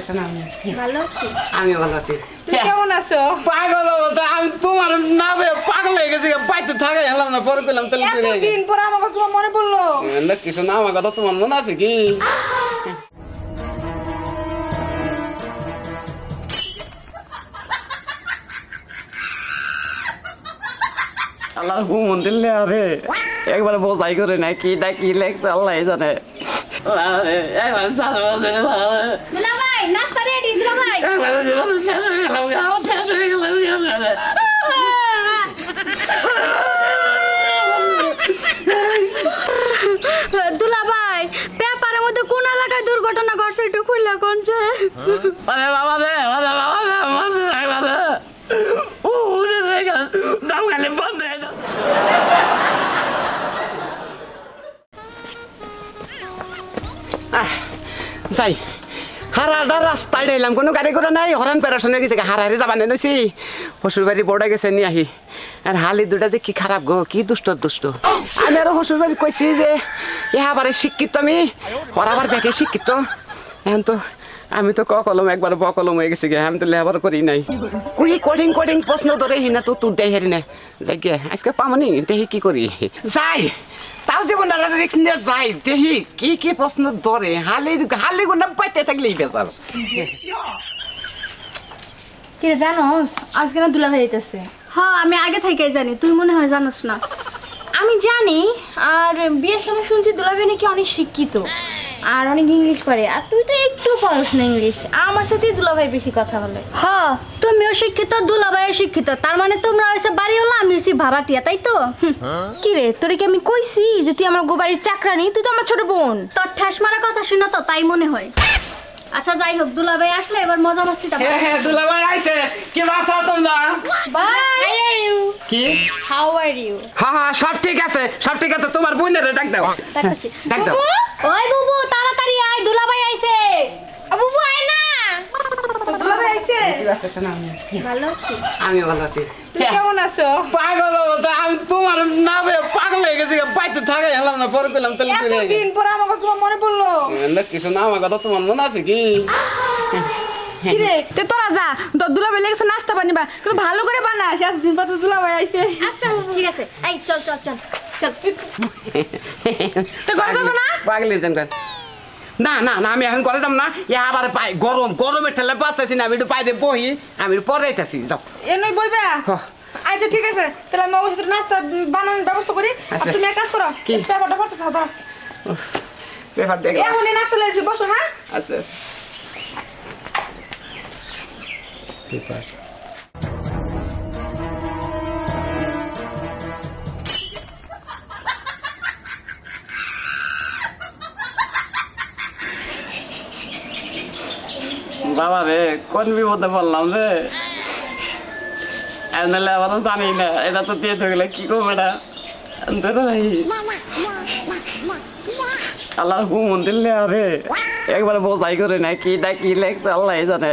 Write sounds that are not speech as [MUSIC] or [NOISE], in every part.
আছো না আমি ভালো আছি? আমি ভালো আছি। তুমি কেমন আছো? পাগল অবস্থা আমি তোমার নামে পাগল হয়ে গেছি বাড়িতে থাকা গেলাম না পরে পেলাম তাহলে এতদিন পর আমাকে তোমার মনে পড়ল? না কিছু না আমার কথা তোমার মনে আছে কি? আল্লাহ হুমন দিলে আরে একবার বোঝাই করে না কি না কি লেখছে আল্লাহ জানে। আরে, একবার সারা বছর ভালো। দুলা ভাই নাস্তা রেডি দুলা ভাই গেল, গেল। দুলা ভাই পেপারের মধ্যে কোন এলাকায় দুর্ঘটনা ঘটছে একটু খুললা কোনছে আরে বাবা রে আরে বাবা রে মাসে একবার ও উঠে হয়ে গেল দাম বন্ধ হয়ে গেল যাই হারাটা রাস্তায় ডাইলাম কোনো গাড়ি করে নাই। হরান পেরাশনে গেছে হারাহারি যাবানে নইছি শ্বশুর বাড়ি গেছে নি আহি। আর হালি দুটা যে কি খারাপ গো, কি দুষ্ট দুষ্ট। আমি আরও শ্বশুর বাড়ি কইছি যে ইহাবারে শিক্ষিত আমি হরাবার ব্যাগে শিক্ষিত। এখন তো আমি তো ক কলম একবার ব কলম হয়ে গেছি গে আমি তো লেবার করি নাই। কুড়ি কঠিন কঠিন প্রশ্ন ধরে হিনা তো তুই দেয় হেরি না যাই গে, আজকে পামনি দেহি কি করি যাই! তাও জীবন রিক্স নিয়ে যাই দেখি কি কি প্রশ্ন ধরে হালি হালি গুনা পাইতে থাকলেই বেজাল কি রে জানোস? আজকে না দুলা ভাই আইতেছে হ্যাঁ আমি আগে থেকে জানি তুই মনে হয় জানোস না। আমি জানি আর বিয়ের সময় শুনছি দুলা ভাই নাকি অনেক শিক্ষিত। আর অনেক ইংলিশ পারে আর তুই তো একটু পারস না ইংলিশ। আমার সাথে দুলাভাই বেশি কথা বলে। হ তুমিও শিক্ষিত দুলাভাইও শিক্ষিত। তার মানে তোমরা হয়েছে বাড়ি হলো আমি হয়েছি ভাড়াটিয়া তাই তো? হুম, কি রে তোরে কি আমি কইছি যে তুই আমার গোবাড়ির চাকরানি তুই তো আমার ছোট বোন। তোর ঠেস মারা কথা শুনে তো তাই মনে হয়। আচ্ছা যাই হোক দুলাভাই আসলে এবার মজা মস্তিটা হ্যাঁ হ্যাঁ দুলাভাই আইছে। কি বাসা তোমরা? বাই। কি? হাউ আর ইউ হ্যাঁ হ্যাঁ সব ঠিক আছে সব ঠিক আছে তোমার বোনের ডাক দাও। ডাকতেছি। ডাক দাও। ওই বুবু তাড়াতাড়ি আয় দুলাভাই আইছে। বুবু আয় না। দুলা ভাই আইছে? ভালো আছি। আমি ভালো আছি। তুই কেমন আছো? পাগল অবস্থা আমি তোমার নামে পাগল হয়ে গেছি বাড়িতে থাকা গেলাম না পরে পেলাম তাহলে এতদিন পর মনে পড়ল? না কিছু না আমার কথা তোমার মনে আছে কি? কি রে [LAUGHS] তে তোরা যা তোর দুলা ভাই লেগেছে নাস্তা বানিবা। কিন্তু ভালো করে বানাস এতদিন পর তো দুলা ভাই আইছে। আচ্ছা আচ্ছা, ঠিক আছে। এই চল চল চল চল। তো ঘরে যাব না? পাগলি দেন না না না আমি এখন করে যাব না। ইয়া আবার পাই গরম গরমের ঠেলে বাঁচাইছি না আমি একটু বাইরে বহি আমি একটু পরে আইতাছি যাও। এ নই বইবা। আচ্ছা ঠিক আছে। তাহলে আমি অবশ্যই নাস্তা বানানোর ব্যবস্থা করি। আর আচ্ছা। তুমি এক কাজ করো কি? পেপারটা পড়তে থাকো। পেপার দেখলাম। এখনই নাস্তা লেগেছি বসো হ্যাঁ? আচ্ছা। পেপার। বাবা রে, কোন বিপদে পড়লাম রে? নাহলে আবারও জানি না, এটা তো দিয়ে থাকলে কি করব এটা? ধরে ভাই আল্লাহ হুমন দিলে আরে একবার বোঝাই করে না কি না কি আল্লাহ জানে।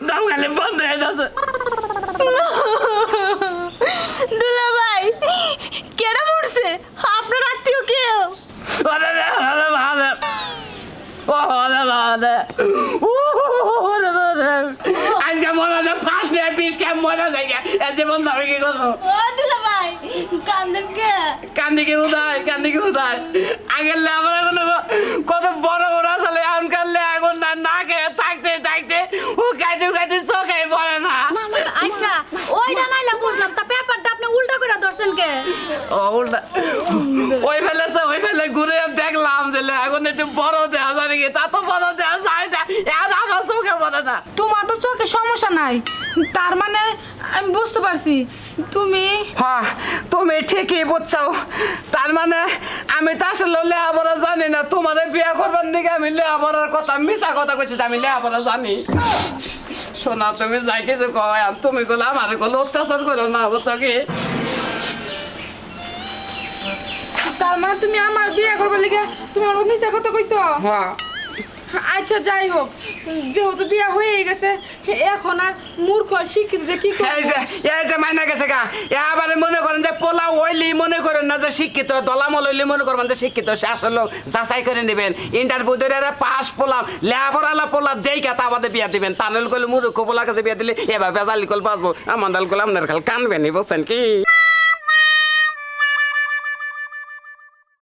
বন্ধ হয়ে যাচ্ছে। দুলাভাই কেডা পড়ছে আপনার আত্মীয় কেউ? আরে রে, আরে আরে। আরে বাবা রে। আজকে মনে ফার্স্ট ইয়ার পিস ক্যাম্প মনে যায় এ জীবন কি করব? ও দুলাভাই কান্দেন কে? কান্দি কি উদায় কান্দি কি উদায় আগের এখন কত বড় বড় আসলে এখনকার লে এখন না না খেয়ে থাকতে থাকতে ও খাইতে খাইতে চোখে পড়ে না আচ্ছা ওইটা নাইলে বুঝলাম তা পেপারটা আপনি উল্টা করে ধরছেন কে ও ওই ফেলেছে ওই ফেলে ঘুরে দেখলাম যে এখন একটু বড় দেওয়া যায় নাকি? তা তো বড় দেওয়া যায় না। এখন আমার চোখে পড়ে না। তোমার তো চোখে সমস্যা নাই। তার মানে আমি বুঝতে পারছি। তুমি হ্যাঁ তুমি ঠিকই বুঝছ তার মানে আমি তো আসলে জানি না। তোমার বিয়ে করবার দিকে আমি লেখাপড়ার কথা মিশা কথা কইছি আমি লেখাপড়া জানি। শোনা তুমি যাই কিছু কয় তুমি গুলো আমারগুলো অত্যাচার করো না বুঝছ কি? মানে তুমি আমার বিয়ে করবার লিগে তুমি আমার মিথ্যা কথা কইছো? হ্যাঁ। আচ্ছা যাই হোক যেহেতু বিয়ে হয়ে গেছে এখন আর মূর্খ শিক্ষিত কি? এই যে মাইনা গেছে গা। এবারে মনে করেন যে পোলা ওইলি মনে করেন না যে শিক্ষিত দলামল হইলি মনে করবেন যে শিক্ষিত সে আসলে যাচাই করে নেবেন। ইন্টারভিউ ধরে পাস পোলাম লেখাপড়ালা পোলা দেই তা আমাদের বিয়া দিবেন। তানল করলে মুরুক্ষ পোলা কাছে বিয়া দিলে এবার বেজালি কল বাঁচবো। আমার করলে আপনার খাল কানবেনি বুঝছেন কি?